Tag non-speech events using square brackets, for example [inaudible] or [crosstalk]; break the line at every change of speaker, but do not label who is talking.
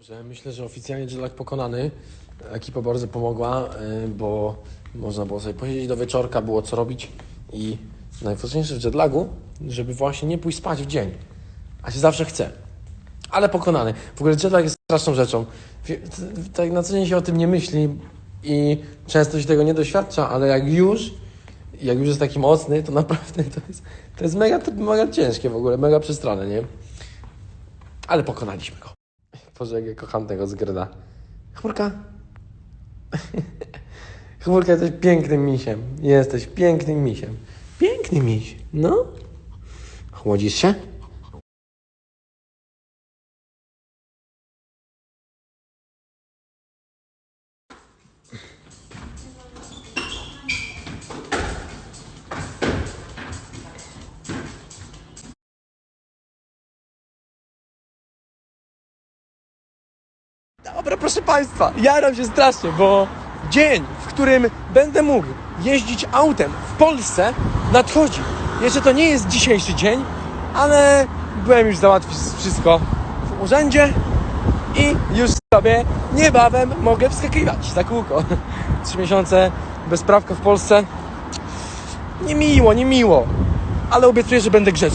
Dobrze, myślę, że oficjalnie jetlag pokonany. Ekipa bardzo pomogła, y, bo można było sobie posiedzieć do wieczorka, było co robić i najważniejsze w jetlagu, żeby właśnie nie pójść spać w dzień, a się zawsze chce. Ale pokonany. W ogóle jetlag jest straszną rzeczą. Tak na co dzień się o tym nie myśli i często się tego nie doświadcza, ale jak już, jak już jest taki mocny, to naprawdę to jest, to jest mega, mega ciężkie w ogóle, mega przestronne, nie? Ale pokonaliśmy go. Boże, jak ja kocham tego zgreda. Chmurka. [laughs] Chmurka, jesteś pięknym misiem. Jesteś pięknym misiem. Piękny miś. No. Chłodzisz się? Dobra, proszę Państwa, jaram się strasznie, bo dzień, w którym będę mógł jeździć autem w Polsce nadchodzi. Jeszcze to nie jest dzisiejszy dzień, ale byłem już załatwić wszystko w urzędzie i już sobie niebawem mogę wskakiwać za kółko. [laughs] Trzy miesiące bez prawka w Polsce. Niemiło, niemiło, ale obiecuję, że będę grzeczny.